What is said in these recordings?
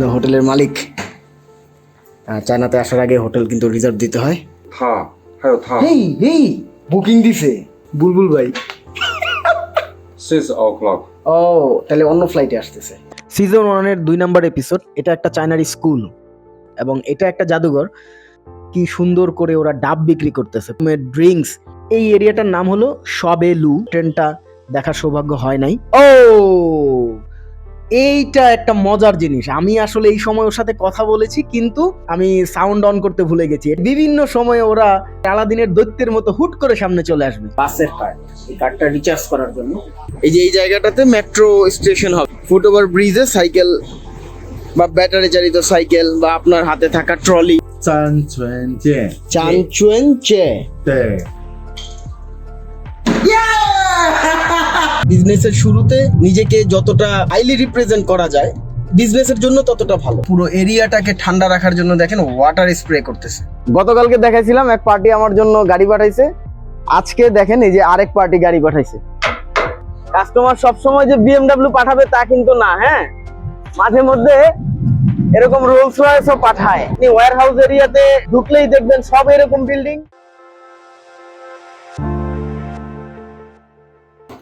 হোটেলের মালিক। চায়নাতে আসার আগে হোটেল কিন্তু রিজার্ভ দিতে হয়। হেই বুকিং দিছে। বুলবুল ভাই। ও তাহলে অন্য ফ্লাইটে আসতেছে। সিজন ওয়ানের দুই নাম্বার এপিসোড এটা একটা চায়নার স্কুল এবং এটা একটা জাদুঘর। কি সুন্দর করে ওরা ডাব বিক্রি করতেছে। ড্রিঙ্কস এই এরিয়াটার নাম হলো সবে লু ট্রেনটা দেখার সৌভাগ্য হয় নাই। ও! এইটা একটা মজার জিনিস। আমি আসলে এই সময় ওর সাথে কথা বলেছি কিন্তু আমি সাউন্ড অন করতে ভুলে গেছি। বিভিন্ন সময়ে ওরা আলাদিনের দৈত্যের মতো হুট করে সামনে চলে আসবে। বাসের কার্ডটা রিচার্জ করার জন্য। এই যে এই জায়গাটাতে মেট্রো স্টেশন হবে। ফুটওভার ব্রিজে সাইকেল বা ব্যাটারি চালিত সাইকেল বা আপনার হাতে থাকা ট্রলি চানচুয়েন চে চানচুয়েন চে বিজনেসের শুরুতে নিজেকে যতটা হাইলি রিপ্রেজেন্ট করা যায় বিজনেসের জন্য ততটা ভালো। পুরো এরিয়াটাকে ঠান্ডা রাখার জন্য দেখেন ওয়াটার স্প্রে করতেছে। গতকালকে দেখাইছিলাম এক পার্টি আমার জন্য গাড়ি পাঠাইছে। আজকে দেখেন এই যে আরেক পার্টি গাড়ি পাঠাইছে। কাস্টমার সবসময় যে বিএমডব্লিউ পাঠাবে তা কিন্তু না হ্যাঁ? মাঝে মধ্যে এরকম রোলস রয়েসও পাঠায়। আপনি ওয়্যার হাউস এরিয়াতে ঢুকলেই দেখবেন সব এরকম বিল্ডিং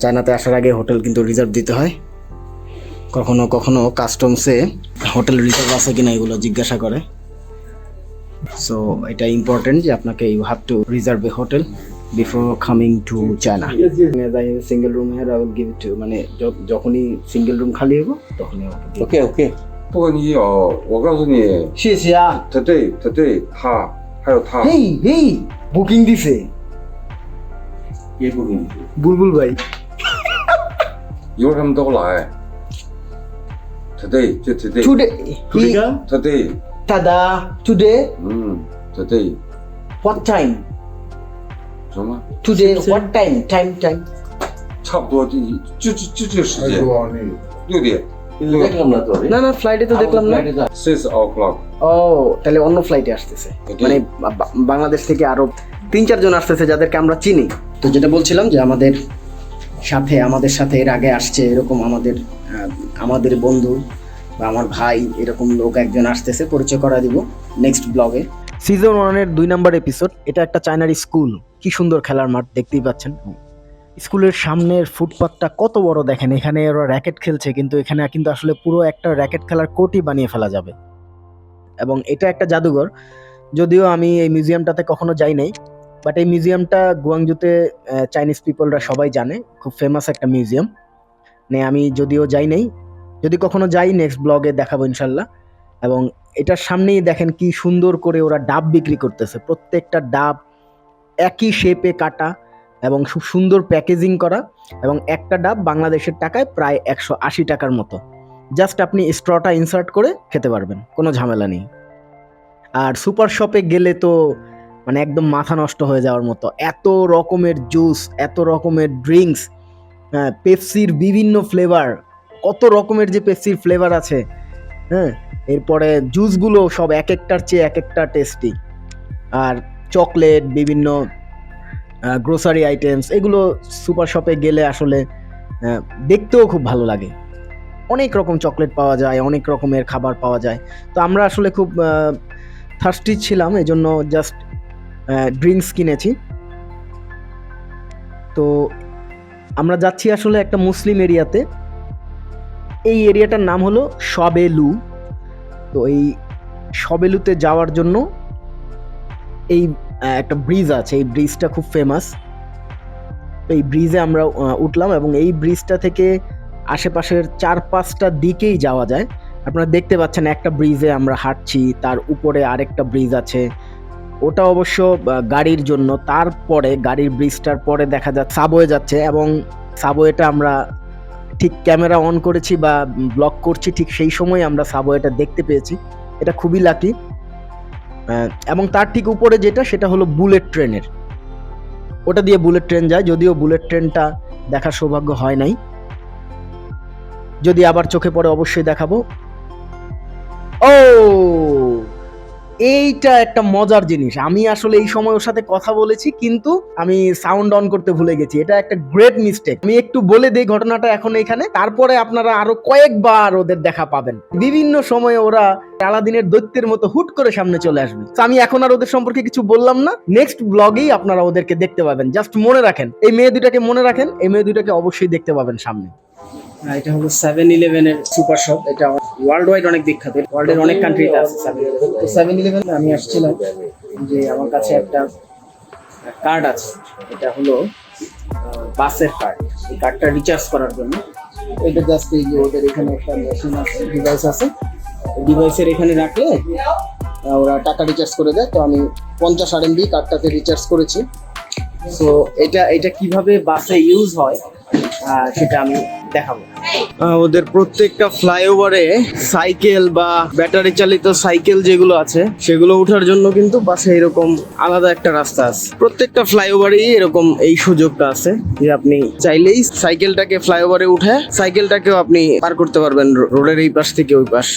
চায়নাতে আসার আগে হোটেল কিন্তু রিজার্ভ দিতে হয় কখনো কখনো কাস্টমসে হোটেল রিজার্ভ আছে কিনা এগুলো জিজ্ঞাসা করে সো এটা ইম্পর্টেন্ট যে আপনাকে you have to reserve a hotel before coming to China single room here I will give to মানে য- যখনই সিঙ্গেল রুম খালি হবো তখনই okay OK OK，不过你有我告诉你 谢谢啊 today today 他还有他 hey hey booking দিছে 也不给你。 বুলবুল ভাই 一会儿他们都来 today 就 today টুডে today দাদা today 嗯 today what time 什么 today what time time time 差不多就就就就这个时哎，间多那个，六点দেখলাম না তো না না ফ্লাইটে তো দেখলাম না six o'clock ও তাহলে অন্য ফ্লাইটে আসতেছে Okay. মানে বা- বা- বাংলাদেশ থেকে আরো তিন চারজন আসতেছে যাদেরকে আমরা চিনি তো যেটা বলছিলাম যে আমাদের সাথে আমাদের সাথে এর আগে আসছে এরকম আমাদের আমাদের বন্ধু বা আমার ভাই এরকম লোক একজন আসতেছে, পরিচয় করা দিব নেক্সট ব্লগে সিজন ওয়ানের দুই নম্বর এপিসোড এটা একটা চায়নার স্কুল কি সুন্দর খেলার মাঠ দেখতেই পাচ্ছেন। স্কুলের সামনের ফুটপাথটা কত বড় দেখেন, এখানে ওরা র্যাকেট খেলছে, কিন্তু এখানে কিন্তু আসলে পুরো একটা র্যাকেট খেলার কোর্টই বানিয়ে ফেলা যাবে। এবং এটা একটা জাদুঘর, যদিও আমি এই মিউজিয়ামটাতে কখনো যাই নাই বাট এই মিউজিয়ামটা গুয়াংজুতে চাইনিজ পিপলরা সবাই জানে। খুব ফেমাস একটা মিউজিয়াম নে, আমি যদিও যাই নাই, যদি কখনো যাই নেক্সট ব্লগে দেখাবো ইনশাল্লাহ। এবং এটার সামনেই দেখেন কি সুন্দর করে ওরা ডাব বিক্রি করতেছে। প্রত্যেকটা ডাব একই শেপে কাটা এবং খুব সুন্দর প্যাকেজিং করা এবং একটা ডাব বাংলাদেশের টাকায় প্রায় একশো আশি টাকার মতো। জাস্ট আপনি স্ট্রটা ইনসার্ট করে খেতে পারবেন, কোনো ঝামেলা নেই। আর সুপার শপে গেলে তো মানে একদম মাথা নষ্ট হয়ে যাওয়ার মতো। এত রকমের জুস এত রকমের ড্রিঙ্কস হ্যাঁ পেপসির বিভিন্ন ফ্লেভার কত রকমের যে পেপসির ফ্লেভার আছে হ্যাঁ এরপরে জুসগুলো সব এক একটার চেয়ে এক একটা টেস্টি আর চকলেট বিভিন্ন গ্রোসারি আইটেমস এগুলো সুপার শপে গেলে আসলে দেখতেও খুব ভালো লাগে। অনেক রকম চকলেট পাওয়া যায়, অনেক রকমের খাবার পাওয়া যায়। তো আমরা আসলে খুব থার্স্টি ছিলাম এই জন্য জাস্ট ড্রিঙ্কস কিনেছি। তো আমরা যাচ্ছি আসলে একটা মুসলিম এরিয়াতে। এই এরিয়াটার নাম হলো সবেলু তো এই সবেলুতে যাওয়ার জন্য এই একটা ব্রিজ আছে। এই ব্রিজটা খুব ফেমাস এই ব্রিজে আমরা উঠলাম এবং এই ব্রিজটা থেকে আশেপাশের চার পাঁচটা দিকেই যাওয়া যায়। আপনারা দেখতে পাচ্ছেন একটা ব্রিজে আমরা হাঁটছি, তার উপরে আরেকটা ব্রিজ আছে। ওটা অবশ্য গাড়ির জন্য। তারপরে গাড়ির ব্রিজটার পরে দেখা যাচ্ছে সাবওয়ে যাচ্ছে এবং সাবওয়েটা আমরা ঠিক ক্যামেরা অন করেছি বা ব্লক করছি, ঠিক সেই সময় আমরা সাবওয়েটা দেখতে পেয়েছি। এটা খুবই লাকি এবং তার ঠিক উপরে যেটা, সেটা হলো বুলেট ট্রেনের ওটা দিয়ে বুলেট ট্রেন যায়, যদিও বুলেট ট্রেনটা দেখার সৌভাগ্য হয় নাই। যদি আবার চোখে পড়ে, অবশ্যই দেখাবো। ও! এইটা একটা মজার জিনিস। আমি আসলে এই সময় ওর সাথে কথা বলেছি, কিন্তু আমি সাউন্ড অন করতে ভুলে গেছি। এটা একটা গ্রেট মিস্টেক আমি একটু বলে দিই ঘটনাটা এখন এখানে। তারপরে আপনারা আরও কয়েকবার ওদের দেখা পাবেন। বিভিন্ন সময়ে ওরা আলাদিনের দৈত্যের মতো হুট করে সামনে চলে আসবে। তো আমি এখন আর ওদের সম্পর্কে কিছু বললাম না। নেক্সট ব্লগেই আপনারা ওদেরকে দেখতে পাবেন। জাস্ট মনে রাখেন। এই মেয়ে দুটাকে মনে রাখেন। এই মেয়ে দুটাকে অবশ্যই দেখতে পাবেন সামনে। এটা হলো সেভেন ইলেভেনের সুপার শপ এটা ওয়ার্ল্ড ওয়াইড অনেক বিখ্যাত। ওয়ার্ল্ডের অনেক কান্ট্রিতে আছে সেভেন তো সেভেন ইলেভেন আমি আসছিলাম যে আমার কাছে একটা কার্ড আছে। এটা হলো বাসের কার্ড এই কার্ডটা রিচার্জ করার জন্য। এটা জাস্ট এই যে ওদের এখানে একটা মেশিন আছে ডিভাইস আছে। ডিভাইসের এখানে রাখলে ওরা টাকা রিচার্জ করে দেয়। তো আমি পঞ্চাশ আর এমবি কার্ডটাতে রিচার্জ করেছি। সো এটা এটা কীভাবে বাসে ইউজ হয় সেটা আমি দেখাবো। ওদের প্রত্যেকটা ফ্লাইওভারে সাইকেল বা ব্যাটারি চালিত সাইকেল যেগুলো আছে, সেগুলো ওঠার জন্য কিন্তু বাসে এরকম আলাদা একটা রাস্তা আছে। প্রত্যেকটা ফ্লাইওভারেই এরকম এই সুযোগটা আছে যে আপনি চাইলেই সাইকেলটাকে ফ্লাইওভারে উঠে সাইকেলটাকেও আপনি পার করতে পারবেন রোডের এই পাশ থেকে ওই পাশ।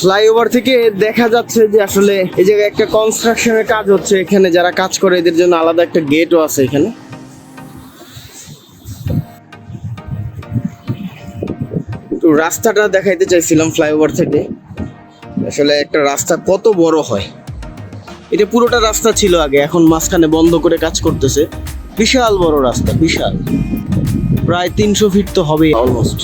ফ্লাইওভার থেকে দেখা যাচ্ছে যে আসলে এই জায়গায় একটা কনস্ট্রাকশনের কাজ হচ্ছে এখানে, যারা কাজ করে এদের জন্য আলাদা একটা গেটও আছে এখানে। রাস্তাটা দেখাইতে চাইছিলাম ফ্লাইওভার থেকে। আসলে একটা রাস্তা কত বড় হয়। এটা পুরোটা রাস্তা ছিল আগে, এখন মাঝখানে বন্ধ করে কাজ করতেছে। বিশাল বড় রাস্তা, বিশাল। প্রায় তিনশো ফিট তো হবে অলমোস্ট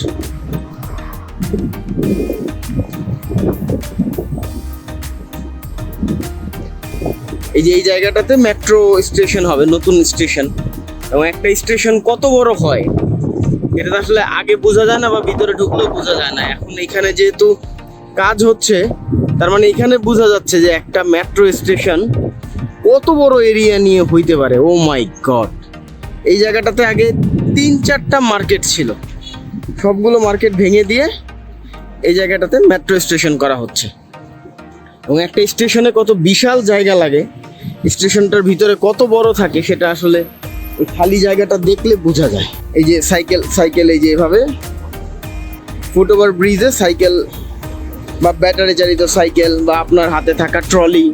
এই যে এই জায়গাটাতে মেট্রো স্টেশন হবে, নতুন স্টেশন এবং একটা স্টেশন কত বড় হয় এটা আসলে আগে বোঝা যায় না বা ভিতরে ঢুকলেও বোঝা যায় না। এখন এখানে যেহেতু কাজ হচ্ছে, তার মানে এখানে বোঝা যাচ্ছে যে একটা মেট্রো স্টেশন কত বড় এরিয়া নিয়ে হইতে পারে। ও মাই গড এই জায়গাটাতে আগে তিন চারটা মার্কেট ছিল। সবগুলো মার্কেট ভেঙে দিয়ে এই জায়গাটাতে মেট্রো স্টেশন করা হচ্ছে। এবং একটা স্টেশনে কত বিশাল জায়গা লাগে স্টেশনটার ভিতরে কত বড় থাকে সেটা আসলে ওই খালি জায়গাটা দেখলে বোঝা যায়। এই যে সাইকেল সাইকেল এই যে এভাবে। ফুটওভার ব্রিজে সাইকেল বা ব্যাটারি চালিত সাইকেল বা আপনার হাতে থাকা ট্রলি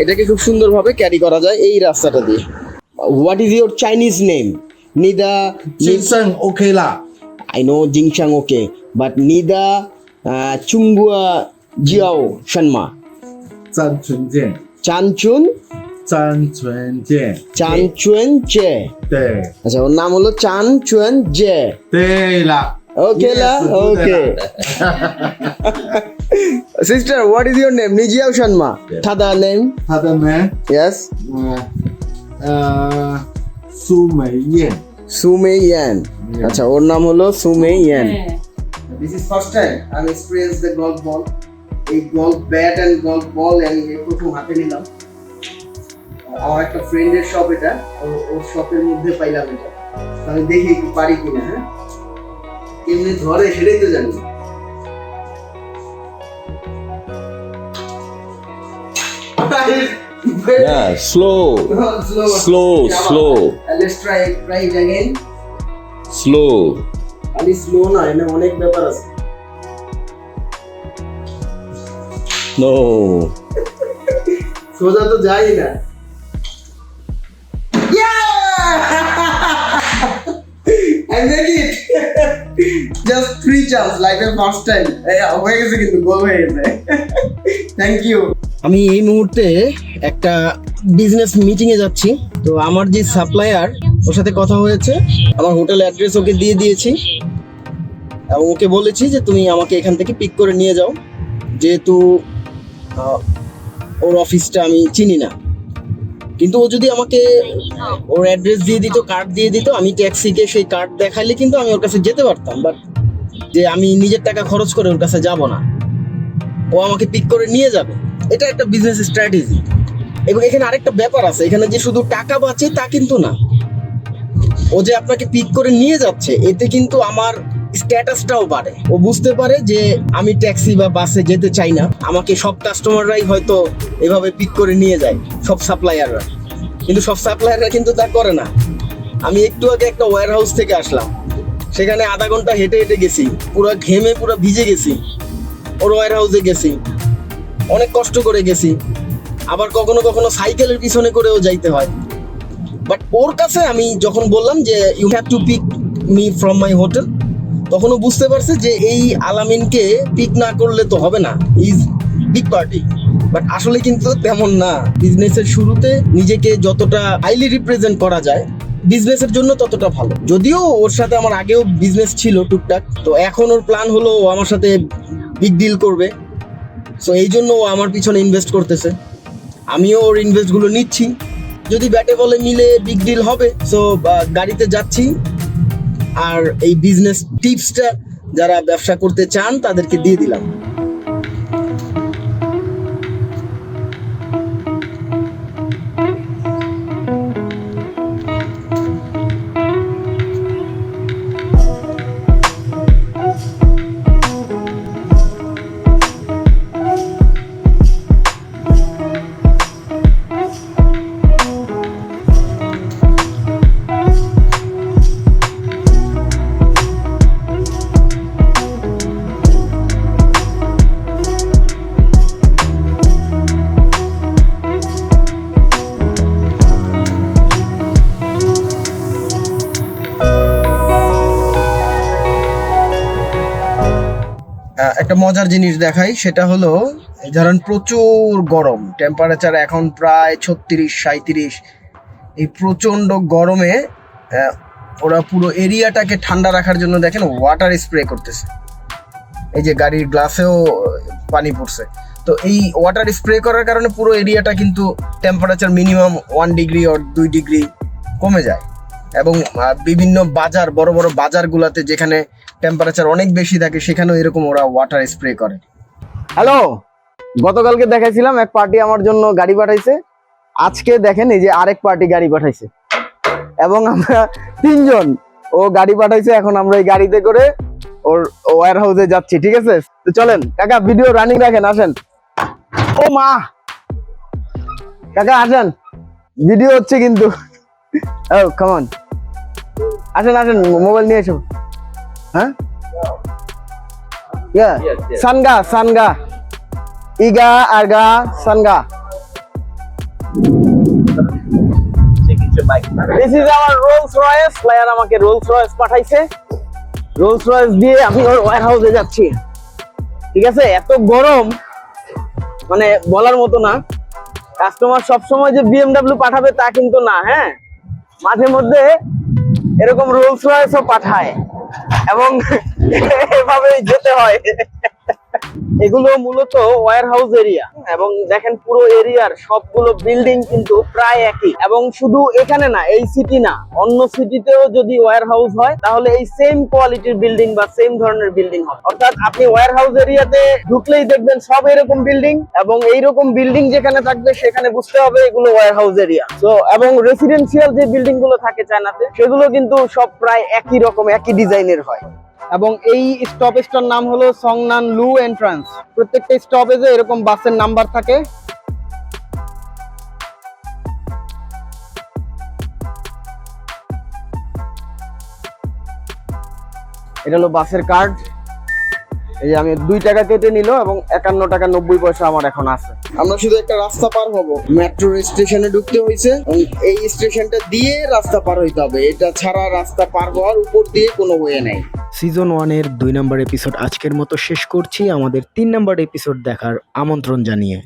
এটাকে খুব সুন্দরভাবে ক্যারি করা যায় এই রাস্তাটা দিয়ে। What is your Chinese name Nida জিংসাং ওকেলা আই নো জিংসাং ওকে বাট নিদা চুঙ্গুয়া জিয়াও শর্মা চানচুন জেন চানচুন চান চুয়েন জে চান চুয়েন জে আচ্ছা ওর নাম হলো চান চুয়েন জে। তেলা ওকে লা okay sister what is your name নিজিয়াও Sharma থাদা নেম থাদা নেম ইয়েস সুমেইয়েন সুমেইয়েন আচ্ছা ওর নাম হলো সুমেইয়েন this is first time I experience the golf ball এই golf bat and golf ball and হাতে আমার একটা ফ্রেন্ডের শপ এটা ওর শপের মধ্যে পাইলাম এটা আমি দেখি একটু পারি কিনা হ্যাঁ কেমনি ধরে সেটাই তো জানি Yeah, slow, slow. slow, slow, Uh, let's try try it again. slow. এনে অনেক ব্যাপার আছে No. সোজা তো যাই না Three chance, like a first time. হয়ে গেছে কিন্তু গোল হয়ে গেছে। থ্যাংক ইউ আমি এই মুহূর্তে একটা বিজনেস মিটিং এ যাচ্ছি। তো আমার যে সাপ্লায়ার ওর সাথে কথা হয়েছে। আমার হোটেল অ্যাড্রেস ওকে দিয়ে দিয়েছি। এবং ওকে বলেছি যে তুমি আমাকে এখান থেকে পিক করে নিয়ে যাও। যেহেতু ওর অফিসটা আমি চিনি না। কিন্তু ও যদি আমাকে ওর অ্যাড্রেস দিয়ে দিত কার্ড দিয়ে দিত আমি ট্যাক্সিকে সেই কার্ড দেখাইলে কিন্তু আমি ওর কাছে যেতে পারতাম। বাট যে আমি নিজের টাকা খরচ করে ওর কাছে যাব না। ও আমাকে পিক করে নিয়ে যাবে। এটা একটা বিজনেস স্ট্র্যাটেজি এবং এখানে আরেকটা ব্যাপার আছে। এখানে যে শুধু টাকা বাঁচে তা কিন্তু না। ও যে আপনাকে পিক করে নিয়ে যাচ্ছে, এতে কিন্তু আমার স্ট্যাটাসটাও বাড়ে। ও বুঝতে পারে যে আমি ট্যাক্সি বা বাসে যেতে চাই না। আমাকে সব কাস্টমাররাই হয়তো এভাবে পিক করে নিয়ে যায়, সব সাপ্লায়াররা কিন্তু সব সাপ্লায়াররা কিন্তু তা করে না। আমি একটু আগে একটা ওয়্যার হাউস থেকে আসলাম। সেখানে আধা ঘণ্টা হেঁটে হেঁটে গেছি। পুরো ঘেমে পুরো ভিজে গেছি। ওর ওয়্যার হাউসে গেছি। অনেক কষ্ট করে গেছি। আবার কখনো কখনো সাইকেলের পিছনে করেও যাইতে হয়। বাট ওর কাছে আমি যখন বললাম যে you have to pick me from my hotel তখনও বুঝতে পারছে যে, এই আলামিনকে পিক না করলে তো হবে না। ইজ বিগ পার্টি বাট আসলে কিন্তু তেমন না। বিজনেসের শুরুতে নিজেকে যতটা হাইলি রিপ্রেজেন্ট করা যায় বিজনেসের জন্য ততটা ভালো। যদিও ওর সাথে আমার আগেও বিজনেস ছিল টুকটাক, তো এখন ওর প্ল্যান হলো ও আমার সাথে বিগ ডিল করবে। সো এই জন্য ও আমার পিছনে ইনভেস্ট করতেছে। আমিও ওর ইনভেস্টগুলো নিচ্ছি। যদি ব্যাটে বলে মিলে বিগ ডিল হবে সো গাড়িতে যাচ্ছি। আর এই বিজনেস টিপসটা যারা ব্যবসা করতে চান, তাদেরকে দিয়ে দিলাম। একটা মজার জিনিস দেখাই, সেটা হলো, ধরেন প্রচুর গরম টেম্পারেচার এখন প্রায় ছত্রিশ সাঁত্রিশ এই প্রচণ্ড গরমে ওরা পুরো এরিয়াটাকে ঠান্ডা রাখার জন্য দেখেন ওয়াটার স্প্রে করতেছে। এই যে গাড়ির গ্লাসেও পানি পড়ছে। তো এই ওয়াটার স্প্রে করার কারণে পুরো এরিয়াটা কিন্তু temperature minimum one degree or দুই ডিগ্রি কমে যায়। এবং বিভিন্ন বাজার, বড় বড় বাজারগুলোতে যেখানে টেম্পারেচার অনেক বেশি থাকে, সেখানেও এরকম ওরা ওয়াটার স্প্রে করে। হ্যালো গতকালকে দেখাইছিলাম, এক পার্টি আমার জন্য গাড়ি পাঠাইছে। আজকে দেখেন, এই যে আরেক পার্টি গাড়ি পাঠাইছে। এবং আমরা তিনজন, ও গাড়ি পাঠাইছে, এখন আমরা এই গাড়িতে করে ওর ওয়ার হাউসে যাচ্ছি, ঠিক আছে? তো চলেন, কাকা ভিডিও রানিং রাখেন, আসেন। ও মা! কাকা, আসেন। ভিডিও হচ্ছে কিন্তু, ও কামন আসেন আসেন মোবাইল নিয়ে এসো। হ্যাঁ? ইয়া সানগা সানগা। ইগা আরগা সানগা। This is our Rolls Royce player আমাকে রোলস রয়েস পাঠাইছে। রোলস রয়েস দিয়ে আমি ওর ওয়্যার হাউসে যাচ্ছি। ঠিক আছে? এত গরম। মানে বলার মতো না। কাস্টমার সবসময় যে বিএমডব্লিউ পাঠাবে তা কিন্তু না হ্যাঁ? মাঝে মধ্যে এরকম রোলস রয়েসও পাঠায়। এবং এভাবেই যেতে হয়। এগুলো মূলত ওয়্যার হাউস এরিয়া এবং দেখেন পুরো এরিয়ার সবগুলো বিল্ডিং কিন্তু প্রায় একই। এবং শুধু এখানে না, এই সিটি না, অন্য সিটিতেও যদি ওয়্যার হাউস হয়, তাহলে এই সেম কোয়ালিটির বিল্ডিং বা সেম ধরনের বিল্ডিং হবে। অর্থাৎ আপনি ওয়ার হাউস এরিয়াতে ঢুকলেই দেখবেন সব এরকম বিল্ডিং এবং এইরকম বিল্ডিং যেখানে থাকবে, সেখানে বুঝতে হবে এগুলো ওয়্যার হাউস এরিয়া তো এবং রেসিডেন্সিয়াল যে বিল্ডিংগুলো থাকে চায়নাতে, সেগুলো কিন্তু সব প্রায় একই রকম, একই ডিজাইনের হয়। এবং এই স্টপেজটার নাম হলো সংনান লু এন্ট্রান্স প্রত্যেকটা স্টপেজে এরকম বাসের নাম্বার থাকে। এটা হলো বাসের কার্ড এই আমি দুই টাকা কেটে নিল এবং একান্ন টাকা নব্বই পয়সা আমার এখন আছে। আমরা শুধু একটা রাস্তা পার হব। মেট্রো স্টেশনে ঢুকতে হয়েছে। এই স্টেশনটা দিয়ে রাস্তা পার হইতে হবে। এটা ছাড়া রাস্তা পার হওয়ার উপর দিয়ে কোনো ওয়ে নেই। সিজন ওয়ানের দুই নম্বর এপিসোড আজকের মতো শেষ করছি। আমাদের তিন নম্বর এপিসোড দেখার আমন্ত্রণ জানিয়ে।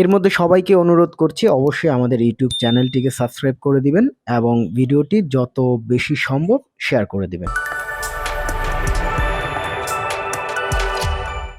এর মধ্যে সবাইকে অনুরোধ করছি, অবশ্যই আমাদের ইউটিউব চ্যানেলটিকে সাবস্ক্রাইব করে দিবেন এবং ভিডিওটি যত বেশি সম্ভব শেয়ার করে দিবেন।